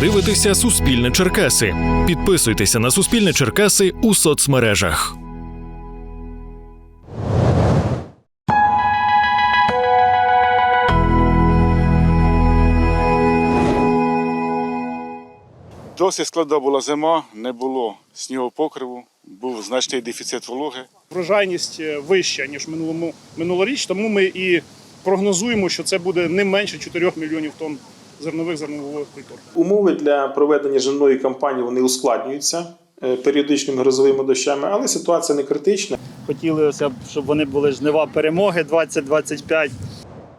дивитеся Суспільне Черкаси. Підписуйтеся на Суспільне Черкаси у соцмережах. Досить складна була зима, не було снігопокриву, був значний дефіцит вологи. врожайність е, вища ніж минулому минулоріч, тому ми і прогнозуємо, що це буде не менше 4 мільйонів тонн зернових зернових культур. Умови для проведення жирної кампанії вони ускладнюються е, періодичними грозовими дощами, але ситуація не критична. Хотілося б, щоб вони були жнива перемоги 2025.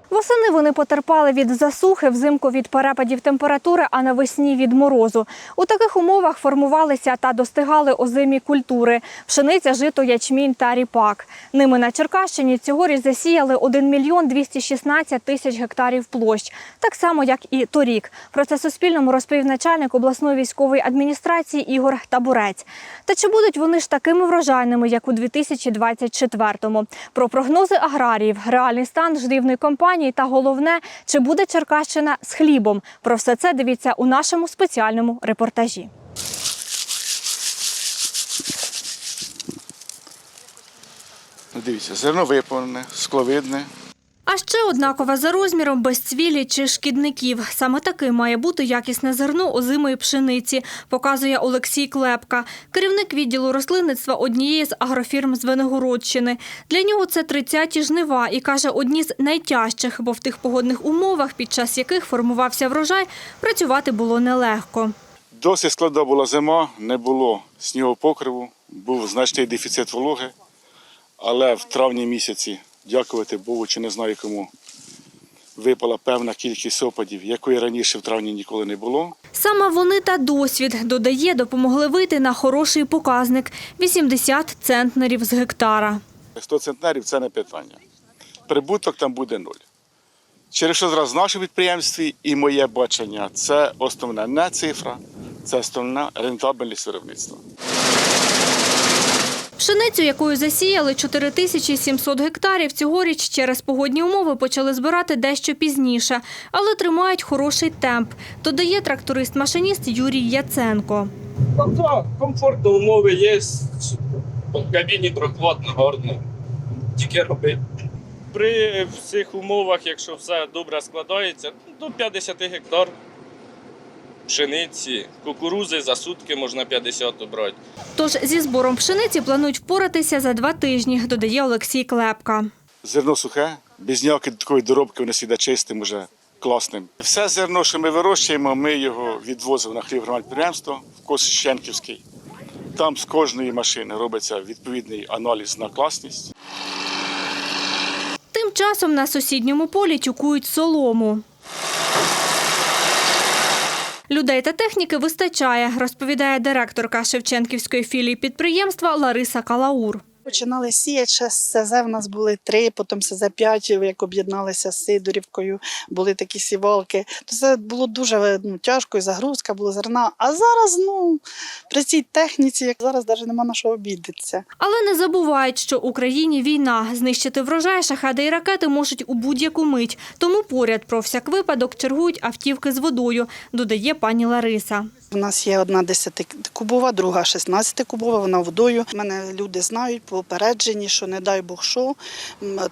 Восени вони потерпали від засухи, взимку від перепадів температури, а навесні від морозу. У таких умовах формувалися та достигали озимі культури – пшениця, жито, ячмінь та ріпак. Ними на Черкащині цьогоріч засіяли 1 мільйон 216 тисяч гектарів площ, так само, як і торік. Про це Суспільному розповів начальник обласної військової адміністрації Ігор Табурець. Та чи будуть вони ж такими врожайними, як у 2024-му? Про прогнози аграріїв, реальний стан жнивної кампанії та головне, чи буде Черкащина з хлібом. Про все це дивіться у нашому спеціальному репортажі. Ну, Дивіться, зерно виповнене, скловидне. А ще однакове за розміром без цвілі чи шкідників. Саме таким має бути якісне зерно озимої пшениці, показує Олексій Клепка, керівник відділу рослинництва однієї з агрофірм з Венегородщини. Для нього це 30-ті жнива і каже, одні з найтяжчих, бо в тих погодних умовах, під час яких формувався врожай, працювати було нелегко. Досить складна була зима, не було снігопокриву, був значний дефіцит вологи. Але в травні місяці, дякувати Богу, чи не знаю кому, випала певна кількість опадів, якої раніше в травні ніколи не було. Саме вони та досвід, додає, допомогли вийти на хороший показник – 80 центнерів з гектара. 100 центнерів це не питання. Прибуток там буде нуль. Через що зараз в нашому підприємстві і моє бачення це основна не цифра, це основна рентабельність виробництва. Пшеницю, якою засіяли 4700 гектарів, цьогоріч через погодні умови почали збирати дещо пізніше, але тримають хороший темп, додає тракторист-машиніст Юрій Яценко. Тобто комфортно умови є. В кабіні прохладно, гарно. Тільки робити. При всіх умовах, якщо все добре складається, до 50 гектар пшениці, кукурузи за сутки можна 50 обрати. Тож зі збором пшениці планують впоратися за два тижні, додає Олексій Клепка. Зерно сухе, без ніякої такої доробки воно сіде чистим, уже класним. Все зерно, що ми вирощуємо, ми його відвозимо на хлібгромадне підприємство в Косищенківський. Там з кожної машини робиться відповідний аналіз на класність. Тим часом на сусідньому полі тюкують солому. Людей та техніки вистачає, розповідає директорка Шевченківської філії підприємства Лариса Калаур. Починали сіяти, СЗ в нас були три, потім СЗ п'ять, як об'єдналися з Сидорівкою, були такі сівалки. То це було дуже ну, тяжко, і загрузка була зерна. А зараз, ну, при цій техніці, як зараз навіть нема на що обідатися. Але не забувають, що Україні війна. Знищити врожай, шахеди і ракети можуть у будь-яку мить. Тому поряд про всяк випадок чергують автівки з водою, додає пані Лариса. У нас є одна 10-кубова, друга 16-кубова, вона водою. Мене люди знають, попереджені, що не дай Бог що,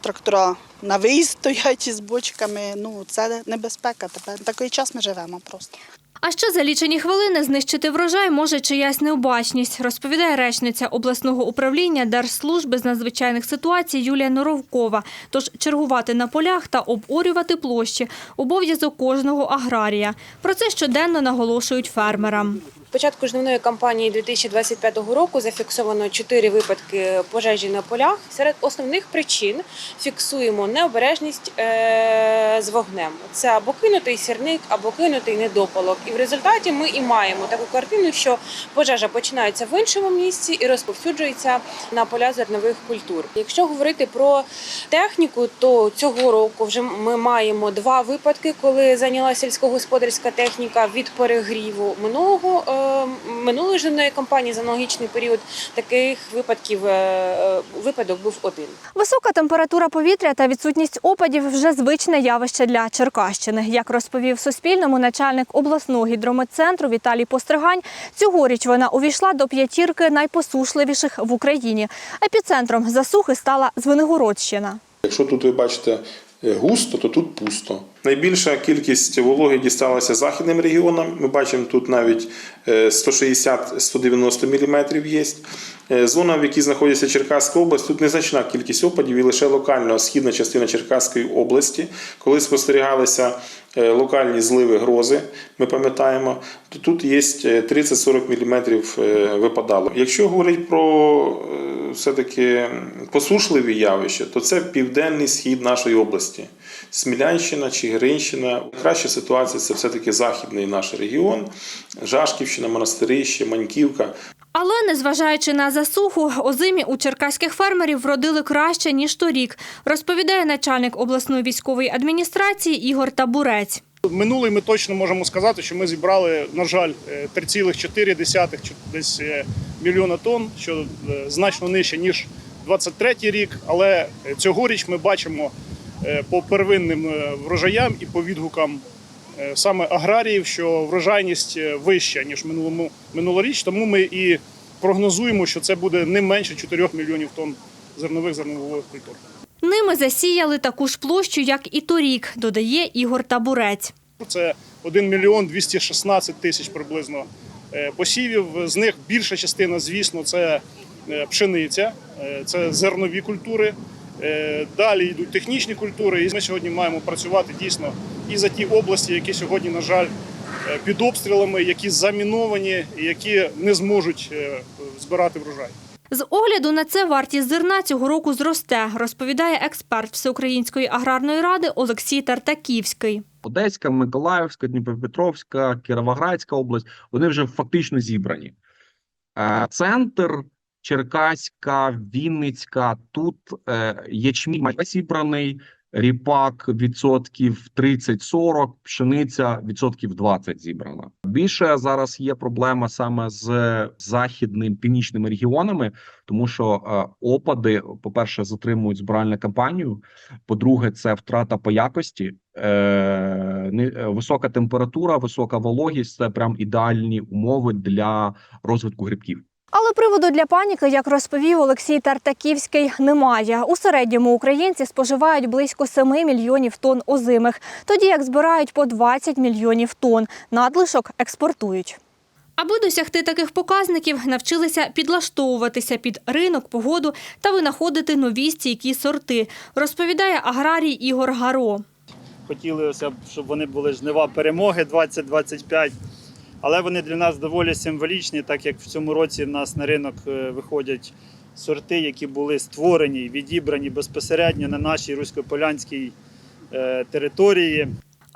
трактора на виїзд стоять із бочками. Ну, це небезпека. Тепер такий час ми живемо просто. А ще за лічені хвилини знищити врожай може чиясь необачність, розповідає речниця обласного управління Держслужби з надзвичайних ситуацій Юлія Норовкова. Тож чергувати на полях та оборювати площі – обов'язок кожного аграрія. Про це щоденно наголошують фермерам. Початку жнивної кампанії 2025 року зафіксовано чотири випадки пожежі на полях. Серед основних причин фіксуємо необережність е, з вогнем. Це або кинутий сірник, або кинутий недопалок. І в результаті ми і маємо таку картину, що пожежа починається в іншому місці і розповсюджується на поля зернових культур. Якщо говорити про техніку, то цього року вже ми маємо два випадки, коли зайняла сільськогосподарська техніка від перегріву минулого е, минулої жодної кампанії за аналогічний період таких випадків е, е, випадок був один. Висока температура повітря та відсутність опадів вже звичне явище для Черкащини. Як розповів Суспільному начальник обласного гідрометцентру Віталій Постригань, цьогоріч вона увійшла до п'ятірки найпосушливіших в Україні. Епіцентром засухи стала Звенигородщина. Якщо тут ви бачите густо, то тут пусто. Найбільша кількість вологи дісталася західним регіонам. Ми бачимо тут навіть е, 160-190 мм є. Е, Зона, в якій знаходиться Черкаська область, тут незначна кількість опадів і лише локально східна частина Черкаської області, коли спостерігалися е, локальні зливи грози, ми пам'ятаємо, то тут є 30-40 мм випадало. Якщо говорить про е, все-таки посушливі явища, то це південний схід нашої області. Смілянщина, Чигиринщина. Краща ситуація це все-таки західний наш регіон, Жашківщина, Монастирище, Маньківка. Але незважаючи на засуху, озимі у черкаських фермерів вродили краще ніж торік, розповідає начальник обласної військової адміністрації Ігор Табурець. Минулий ми точно можемо сказати, що ми зібрали, на жаль, е, 3,4 десь е, мільйона тонн, що е, значно нижче, ніж 23 рік. Але е, цьогоріч ми бачимо е, по первинним е, врожаям і по відгукам е, саме аграріїв, що врожайність е, вища, ніж минулому минулоріч. Тому ми і прогнозуємо, що це буде не менше 4 мільйонів тонн зернових зернових культур. Ними засіяли таку ж площу, як і торік, додає Ігор Табурець. Це 1 мільйон 216 тисяч приблизно е, посівів. З них більша частина, звісно, це е, пшениця, е, це зернові культури. Далі йдуть технічні культури, і ми сьогодні маємо працювати дійсно і за ті області, які сьогодні, на жаль, під обстрілами, які заміновані, які не зможуть збирати врожай. З огляду на це вартість зерна цього року зросте, розповідає експерт Всеукраїнської аграрної ради Олексій Тартаківський. Одеська, Миколаївська, Дніпропетровська, Кіровоградська область вони вже фактично зібрані. Е, Центр, Черкаська, Вінницька. Тут е, ячмінь зібраний, ріпак відсотків 30-40, пшениця відсотків 20 зібрана. Більше зараз є проблема саме з західним північними регіонами, тому що е, опади, по-перше, затримують збиральну кампанію. По-друге, це втрата по якості. Е, е, висока температура, висока вологість це прям ідеальні умови для розвитку грибків. Але приводу для паніки, як розповів Олексій Тартаківський, немає. У середньому українці споживають близько 7 мільйонів тонн озимих, тоді як збирають по 20 мільйонів тонн. Надлишок експортують. Аби досягти таких показників, навчилися підлаштовуватися під ринок, погоду та винаходити нові стійкі сорти, розповідає аграрій Ігор Гаро. Хотілося б, щоб вони були жнива перемоги 2025. Але вони для нас доволі символічні, так як в цьому році в нас на ринок е, виходять сорти, які були створені відібрані безпосередньо на нашій руськополянській е, території.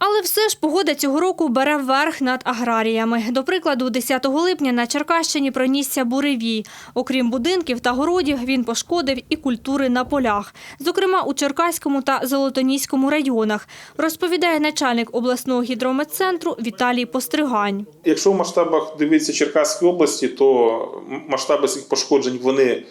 Але все ж погода цього року бере верх над аграріями. До прикладу, 10 липня на Черкащині пронісся буревій. Окрім будинків та городів, він пошкодив і культури на полях, зокрема у Черкаському та Золотоніському районах, розповідає начальник обласного гідрометцентру Віталій Постригань. Якщо в масштабах дивитися Черкаської області, то масштаби цих пошкоджень вони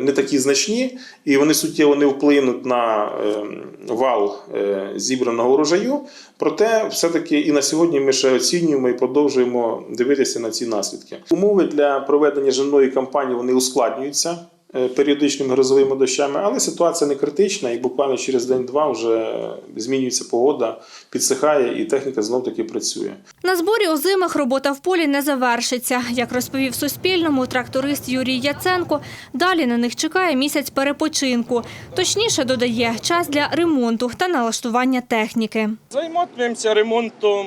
не такі значні, і вони суттєво не вплинуть на е, вал е, зібраного урожаю. Проте, все-таки і на сьогодні ми ще оцінюємо і продовжуємо дивитися на ці наслідки. Умови для проведення жирної кампанії вони ускладнюються. Е, Періодичними грозовими дощами, але ситуація не критична, і буквально через день-два вже змінюється погода, підсихає, і техніка знов таки працює. На зборі озимих робота в полі не завершиться. Як розповів Суспільному тракторист Юрій Яценко, далі на них чекає місяць перепочинку. Точніше, додає, час для ремонту та налаштування техніки. Займатимемося ремонтом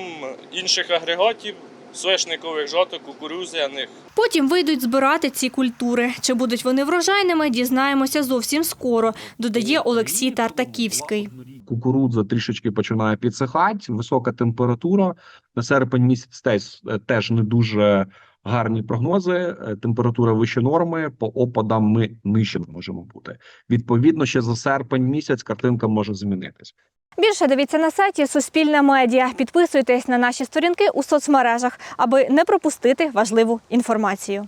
інших агрегатів, соняшникових жаток, кукурузяних. Потім вийдуть збирати ці культури. Чи будуть вони врожайними, дізнаємося зовсім скоро, додає Олексій Тартаківський. Кукурудза трішечки починає підсихати, висока температура. На серпень місяць теж, теж не дуже гарні прогнози. е, Температура вище норми, по опадам ми нижче можемо бути. Відповідно, ще за серпень місяць картинка може змінитись. Більше дивіться на сайті Суспільне медіа. Підписуйтесь на наші сторінки у соцмережах, аби не пропустити важливу інформацію.